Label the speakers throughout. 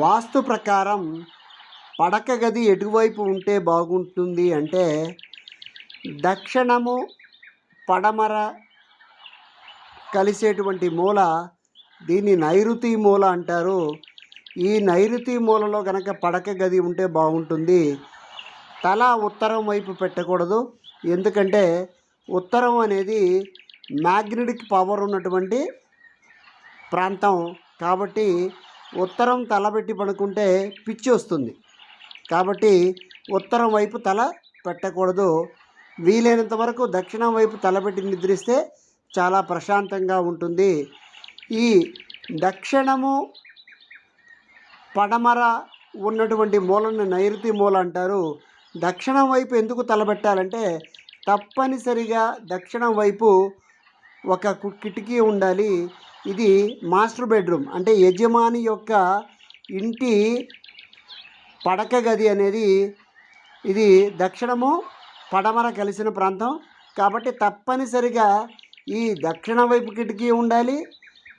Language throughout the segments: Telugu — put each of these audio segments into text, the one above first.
Speaker 1: వాస్తు ప్రకారం పడక గది ఎటువైపు ఉంటే బాగుంటుంది అంటే దక్షిణము పడమర కలిసేటువంటి మూల దీన్ని నైరుతి మూల అంటారు. ఈ నైరుతి మూలలో కనుక పడక గది ఉంటే బాగుంటుంది. తల ఉత్తరం వైపు పెట్టకూడదు. ఎందుకంటే ఉత్తరం అనేది మ్యాగ్నెటిక్ పవర్ ఉన్నటువంటి ప్రాంతం. కాబట్టి ఉత్తరం తలబెట్టి పడుకుంటే పిచ్చి వస్తుంది. కాబట్టి ఉత్తరం వైపు తల పెట్టకూడదు. వీలైనంత వరకు దక్షిణం వైపు తలపెట్టి నిద్రిస్తే చాలా ప్రశాంతంగా ఉంటుంది. ఈ దక్షిణము పడమర ఉన్నటువంటి మూలను నైరుతి మూల అంటారు. దక్షిణం వైపు ఎందుకు తలబెట్టాలంటే తప్పనిసరిగా దక్షిణం వైపు ఒక కు- కిటికీ ఉండాలి. ఇది మాస్టర్ బెడ్రూమ్. అంటే యజమాని యొక్క ఇంటి పడక గది అనేది ఇది దక్షిణము పడమర కలిసిన ప్రాంతం. కాబట్టి తప్పనిసరిగా ఈ దక్షిణ వైపు కిటికీ ఉండాలి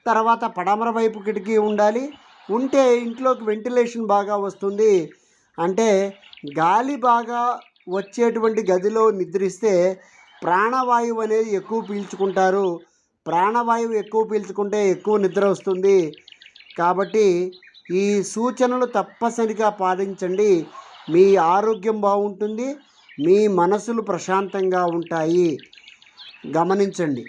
Speaker 1: తర్వాత పడమర వైపు కిటికీ ఉండాలి. ఉంటే ఇంట్లోకి వెంటిలేషన్ బాగా వస్తుంది. అంటే గాలి బాగా వచ్చేటువంటి గదిలో నిద్రిస్తే ప్రాణవాయువు అనేది ఎక్కువ పీల్చుకుంటారు. ప్రాణవాయువు ఎక్కువ పీల్చుకుంటే ఎక్కువ నిద్ర వస్తుంది. కాబట్టి ఈ సూచనలు తప్పనిసరిగా పాటించండి. మీ ఆరోగ్యం బాగుంటుంది. మీ మనసులు ప్రశాంతంగా ఉంటాయి. గమనించండి.